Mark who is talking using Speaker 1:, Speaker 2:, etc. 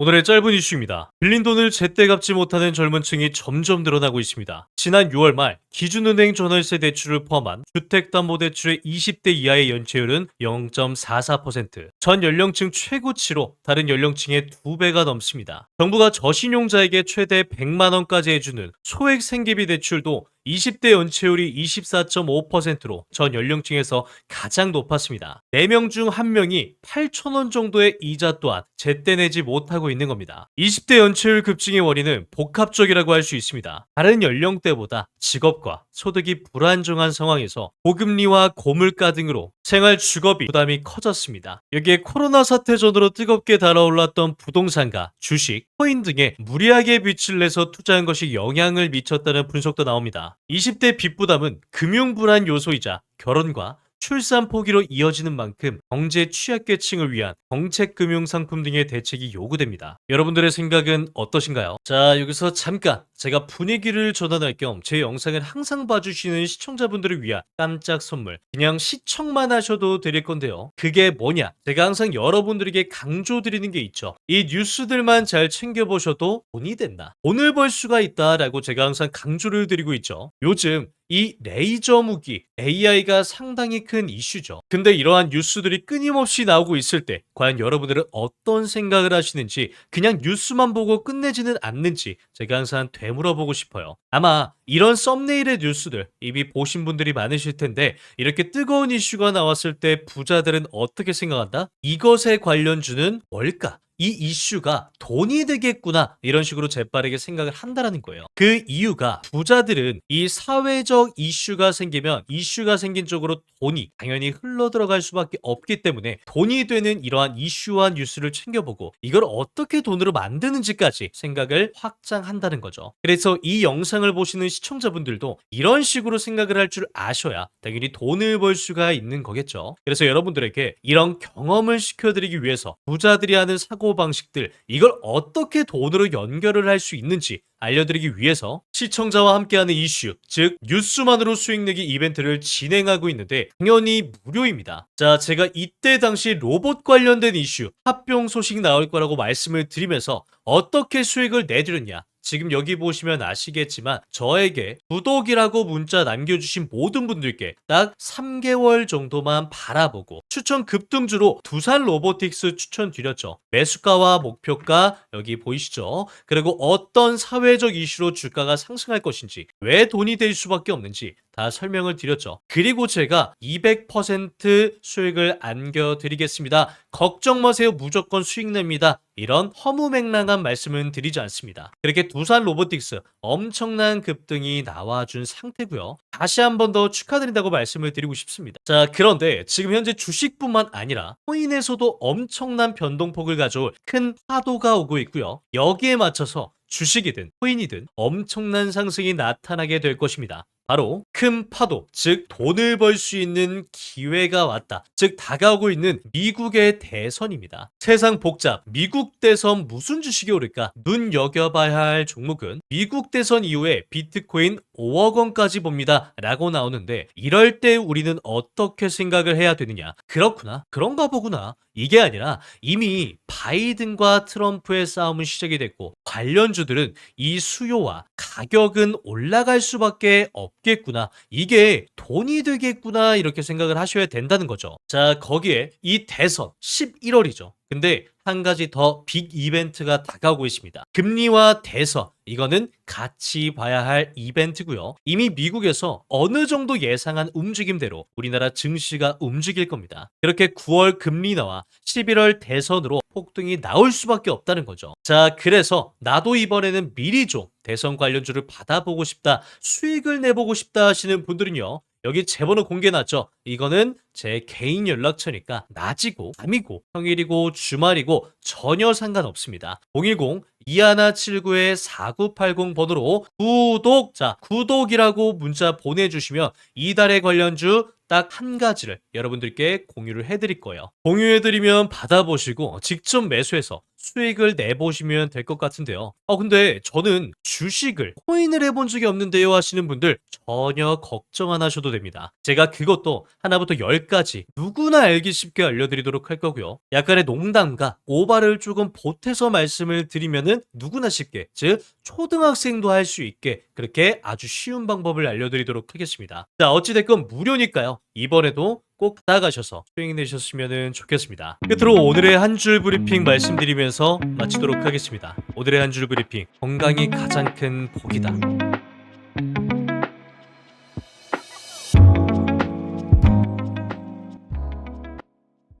Speaker 1: 오늘의 짧은 이슈입니다. 빌린 돈을 제때 갚지 못하는 젊은 층이 점점 늘어나고 있습니다. 지난 6월 말 기준은행 전월세 대출을 포함한 주택담보대출의 20대 이하의 연체율은 0.44%, 전 연령층 최고치로 다른 연령층의 2배가 넘습니다. 정부가 저신용자에게 최대 100만 원까지 해주는 소액 생계비 대출도 20대 연체율이 24.5%로 전 연령층에서 가장 높았습니다. 4명 중 1명이 8천원 정도의 이자 또한 제때 내지 못하고 있는 겁니다. 20대 연체율 급증의 원인은 복합적이라고 할 수 있습니다. 다른 연령대보다 직업과 소득이 불안정한 상황에서 고금리와 고물가 등으로 생활 주거비 부담이 커졌습니다. 여기에 코로나 사태 전으로 뜨겁게 달아올랐던 부동산과 주식, 코인 등에 무리하게 빚을 내서 투자한 것이 영향을 미쳤다는 분석도 나옵니다. 20대 빚 부담은 금융 불안 요소이자 결혼과 출산 포기로 이어지는 만큼 경제 취약계층을 위한 정책 금융 상품 등의 대책이 요구됩니다. 여러분들의 생각은 어떠신가요? 자, 여기서 잠깐 제가 분위기를 전환할 겸 제 영상을 항상 봐주시는 시청자분들을 위한 깜짝 선물 그냥 시청만 하셔도 드릴 건데요. 그게 뭐냐? 제가 항상 여러분들에게 강조드리는 게 있죠. 이 뉴스들만 잘 챙겨보셔도 돈이 된다. 돈을 벌 수가 있다 라고 제가 항상 강조를 드리고 있죠. 요즘 이 레이저 무기 AI가 상당히 큰 이슈죠. 근데 이러한 뉴스들이 끊임없이 나오고 있을 때 과연 여러분들은 어떤 생각을 하시는지 그냥 뉴스만 보고 끝내지는 않는지 제가 항상 되 물어보고 싶어요. 아마 이런 썸네일의 뉴스들 이미 보신 분들이 많으실 텐데 이렇게 뜨거운 이슈가 나왔을 때 부자들은 어떻게 생각한다? 이것에 관련주는 뭘까? 이 이슈가 돈이 되겠구나 이런 식으로 재빠르게 생각을 한다라는 거예요. 그 이유가 부자들은 이 사회적 이슈가 생기면 이슈가 생긴 쪽으로 돈이 당연히 흘러 들어갈 수밖에 없기 때문에 돈이 되는 이러한 이슈와 뉴스를 챙겨보고 이걸 어떻게 돈으로 만드는지까지 생각을 확장한다는 거죠. 그래서 이 영상을 보시는 시청자분들도 이런 식으로 생각을 할 줄 아셔야 당연히 돈을 벌 수가 있는 거겠죠. 그래서 여러분들에게 이런 경험을 시켜드리기 위해서 부자들이 하는 사고 방식들 이걸 어떻게 돈으로 연결을 할 수 있는지 알려드리기 위해서 시청자와 함께하는 이슈, 즉 뉴스만으로 수익 내기 이벤트를 진행하고 있는데 당연히 무료입니다. 자, 제가 이때 당시 로봇 관련된 이슈 합병 소식 나올 거라고 말씀을 드리면서 어떻게 수익을 내드렸냐 지금 여기 보시면 아시겠지만 저에게 구독이라고 문자 남겨주신 모든 분들께 딱 3개월 정도만 바라보고 추천 급등주로 두산 로보틱스 추천드렸죠. 매수가와 목표가 여기 보이시죠? 그리고 어떤 사회적 이슈로 주가가 상승할 것인지 왜 돈이 될 수밖에 없는지 다 설명을 드렸죠. 그리고 제가 200% 수익을 안겨드리겠습니다. 걱정 마세요. 무조건 수익 냅니다. 이런 허무맹랑한 말씀은 드리지 않습니다. 이렇게 두산 로보틱스 엄청난 급등이 나와준 상태고요. 다시 한 번 더 축하드린다고 말씀을 드리고 싶습니다. 자, 그런데 지금 현재 주식뿐만 아니라 코인에서도 엄청난 변동폭을 가져올 큰 파도가 오고 있고요. 여기에 맞춰서 주식이든 코인이든 엄청난 상승이 나타나게 될 것입니다. 바로 큰 파도, 즉 돈을 벌 수 있는 기회가 왔다. 즉 다가오고 있는 미국의 대선입니다. 세상 복잡, 미국 대선 무슨 주식이 오를까? 눈여겨봐야 할 종목은 미국 대선 이후에 비트코인 5억 원까지 봅니다. 라고 나오는데 이럴 때 우리는 어떻게 생각을 해야 되느냐? 그렇구나. 그런가 보구나. 이게 아니라 이미 바이든과 트럼프의 싸움은 시작이 됐고 관련주들은 이 수요와 가격은 올라갈 수밖에 없겠구나. 이게 돈이 되겠구나. 이렇게 생각을 하셔야 된다는 거죠. 자, 거기에 이 대선 11월이죠. 근데 한 가지 더 빅 이벤트가 다가오고 있습니다. 금리와 대선 이거는 같이 봐야 할 이벤트고요. 이미 미국에서 어느 정도 예상한 움직임대로 우리나라 증시가 움직일 겁니다. 그렇게 9월 금리 나와 11월 대선으로 폭등이 나올 수밖에 없다는 거죠. 자, 그래서 나도 이번에는 미리 좀 대선 관련주를 받아보고 싶다, 수익을 내보고 싶다 하시는 분들은요. 여기 제 번호 공개놨죠? 이거는 제 개인 연락처니까 낮이고 밤이고 평일이고 주말이고 전혀 상관없습니다. 010 2179-4980 번호로 구독, 자, 구독이라고 문자 보내주시면 이달의 관련주 딱 한 가지를 여러분들께 공유를 해드릴 거예요. 공유해드리면 받아보시고 직접 매수해서 수익을 내보시면 될 것 같은데요. 어, 근데 저는 주식을 코인을 해본 적이 없는데요 하시는 분들 전혀 걱정 안 하셔도 됩니다. 제가 그것도 하나부터 열까지 누구나 알기 쉽게 알려드리도록 할 거고요. 약간의 농담과 오바를 조금 보태서 말씀을 드리면은 누구나 쉽게, 즉 초등학생도 할 수 있게 그렇게 아주 쉬운 방법을 알려드리도록 하겠습니다. 자, 어찌됐건 무료니까요. 이번에도 꼭 따가셔서 수익 내셨으면 좋겠습니다. 끝으로 오늘의 한 줄 브리핑 말씀드리면서 마치도록 하겠습니다. 오늘의 한 줄 브리핑 건강이 가장 큰 복이다.